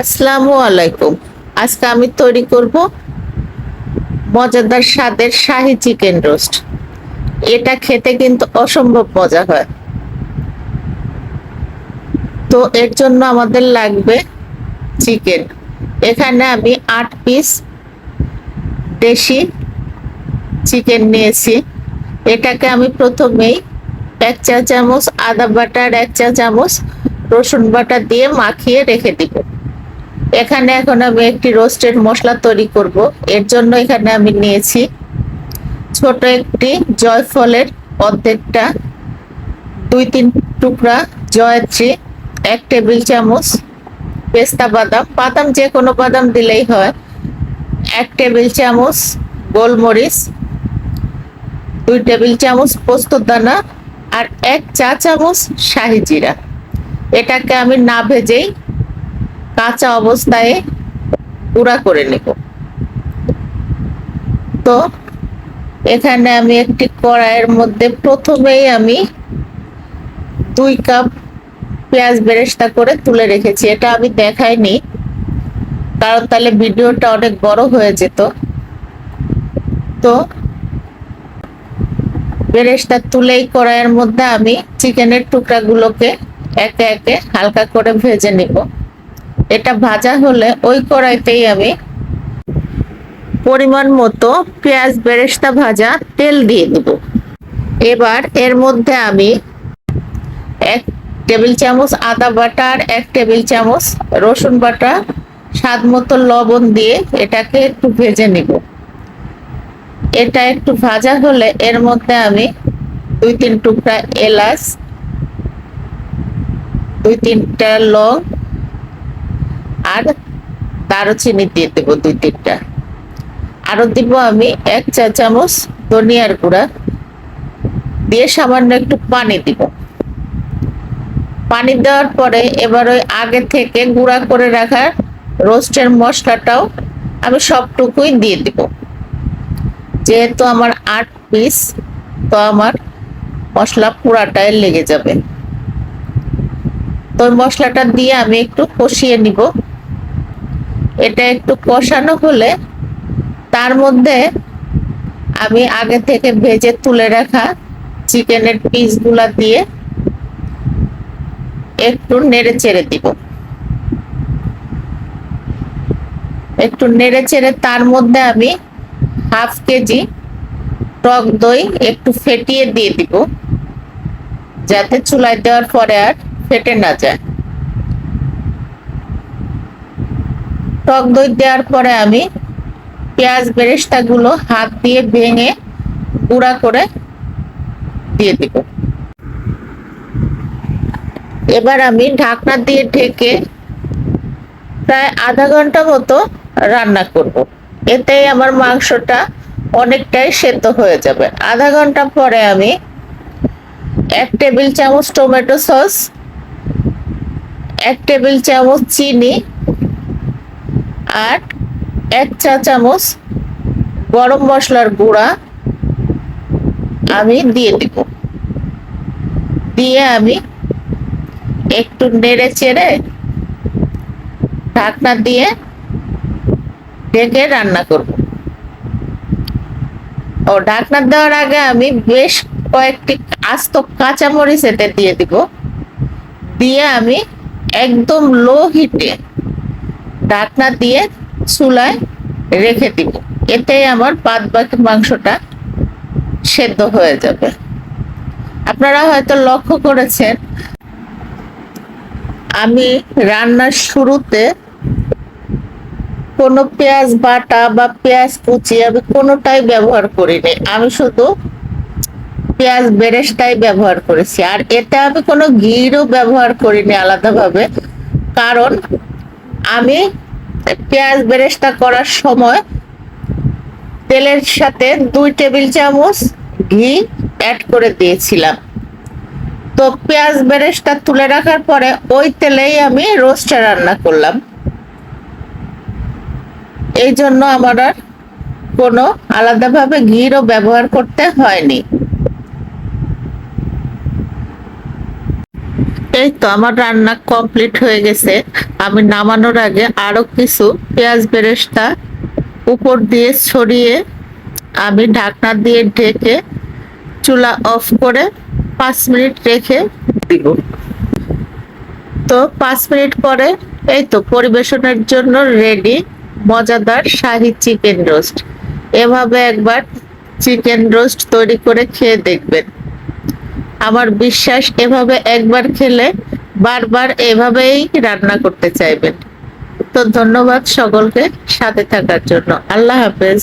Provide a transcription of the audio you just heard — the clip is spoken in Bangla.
আসসালামু আলাইকুম। আজকে আমি তৈরি করব মজাদার স্বাদের শাহি চিকেন রোস্ট। এটা খেতে কিন্তু অসম্ভব মজা হয়। তো এর জন্য আমাদের লাগবে চিকেন। এখানে আমি আট পিস দেশি চিকেন নিয়েছি। এটাকে আমি প্রথমেই এক চা চামচ আদা বাটার, এক চা চামচ রসুন বাটা দিয়ে মাখিয়ে রেখে দিব। এখানে এখন আমি একটি রোস্টেড মশলা তৈরি করব। এর জন্য এখানে আমি নিয়েছি ছোট একটি জয়ফলের অর্ধেকটা দুই তিন টুকরা জয়ত্রী, এক টেবিল চামচ পেস্তা বাদাম। বাদাম যে কোনো বাদাম দিলেই হয়। এক টেবিল চামচ গোলমরিচ, দুই টেবিল চামচ পোস্ত দানা আর এক চা চামচ শাহি জিরা। এটাকে আমি না ভেজেই কাঁচা অবস্থায় গুঁড়া করে নেব। তো এখানে আমি একটি কড়াইয়ের মধ্যে প্রথমেই আমি দুই কাপ পেঁয়াজ বেরেস্তা করে তুলে রেখেছি। এটা আমি দেখাইনি, কারণ তাহলে ভিডিওটা অনেক বড় হয়ে যেত। তো বেরেস্তা তুলেই কড়াইয়ের মধ্যে আমি চিকেনের টুকরাগুলোকে একে একে হালকা করে ভেজে নিব। এটা ভাজা হলে ওই কড়াইতেই আমি পরিমাণ মতো পেঁয়াজ বেরেস্তা ভাজা তেল দিয়ে দেব। এবার এর মধ্যে আমি এক টেবিল চামচ আদা বাটা আর এক টেবিল চামচ রসুন বাটা, স্বাদ মতো লবণ দিয়ে এটাকে একটু ভেজে নিব। এটা একটু ভাজা হলে এর মধ্যে আমি দুই তিন টুকরা এলাচ, দুই তিনটা লং আর দারুচিনি দিয়ে দেবো দুই তিনটা। আরও দিব আমি এক চা চামচ ধনিয়ার গুঁড়া। দিয়ে সামান্য একটু পানি দিব। পানি দেওয়ার পরে এবার ওই আগে থেকে গুঁড়া করে রাখা রোস্টের মশলাটাও আমি সবটুকুই দিয়ে দিব। যেহেতু আমার আট পিস, তো আমার মশলা পুরাটাই লেগে যাবে। তো মশলাটা দিয়ে আমি একটু কষিয়ে নিব। এটা একটু কষানো হলে তার মধ্যে আমি আগে থেকে ভেজে তুলে রাখা চিকেনের পিসগুলা দিয়ে একটু নেড়ে চেড়ে দিব। একটু নেড়ে চেড়ে তার মধ্যে আমি হাফ কেজি টক দই একটু ফেটিয়ে দিয়ে দিব, যাতে চুলায় দেওয়ার পরে আর ফেটে না যায়। টক দই দেওয়ার পরে আমি পেঁয়াজ বেরেস্তা গুলো হাত দিয়ে ভেঙে গুঁড়া করে দিয়ে দিব এবার আমি ঢাকনা দিয়ে ঢেকে প্রায় আধা ঘণ্টা মতো রান্না করব। এতেই আমার মাংসটা অনেকটাই সেদ্ধ হয়ে যাবে আধা ঘণ্টা পরে আমি এক টেবিল চামচ টমেটো সস, এক টেবিল চামচ চিনি আর এক চা চামচ গরম মশলার গুঁড়া আমি দিয়ে দিব। দিয়ে আমি একটু নেড়ে চেড়ে ঢাকনা দিয়ে ঢেকে রান্না করব। ও, ঢাকনা দেওয়ার আগে আমি বেশ কয়েকটি আস্ত কাঁচামরিচ এতে দিয়ে দিব। দিয়ে আমি একদম লো হিটে ঢাকনা দিয়ে চুলায় রেখে দিব। এতে আমার বাদ বাকি মাংসটা সেদ্ধ হয়ে যাবে। আপনারা হয়তো লক্ষ্য করেছেন, আমি রান্নার শুরুতে কোনো পেঁয়াজ বাটা বা পেঁয়াজ কুচি আমি কোনোটাই ব্যবহার করিনি। আমি শুধু পেঁয়াজ বেরেস্তাই ব্যবহার করেছি। আর এতে আমি কোনো ঘিরও ব্যবহার করিনি আলাদাভাবে। কারণ আমি পেঁয়াজ বেরেস্তা করার সময় তেলের সাথে দুই টেবিল চামচ ঘি অ্যাড করে দিয়েছিলাম। তো পেঁয়াজ বেরেস্তা তুলে রাখার পরে ওই তেলেই আমি রোস্টটা রান্না করলাম। এই জন্য আমার আর কোনো আলাদাভাবে ঘিরও ব্যবহার করতে হয়নি। এই তো আমার রান্না কমপ্লিট হয়ে গেছে। আমি নামানোর আগে আরও কিছু পেঁয়াজ বেরেস্তা উপর দিয়ে ছড়িয়ে আমি ঢাকনা দিয়ে ঢেকে চুলা অফ করে পাঁচ মিনিট রেখে দিব। তো পাঁচ মিনিট পরে এই তো পরিবেশনের জন্য রেডি মজাদার শাহি চিকেন রোস্ট এভাবে একবার চিকেন রোস্ট তৈরি করে খেয়ে দেখবেন। আমার বিশ্বাস এভাবে একবার খেলে বারবার এভাবেই রান্না করতে চাইবেন। তো ধন্যবাদ সকলকে সাথে থাকার জন্য। আল্লাহ হাফেজ।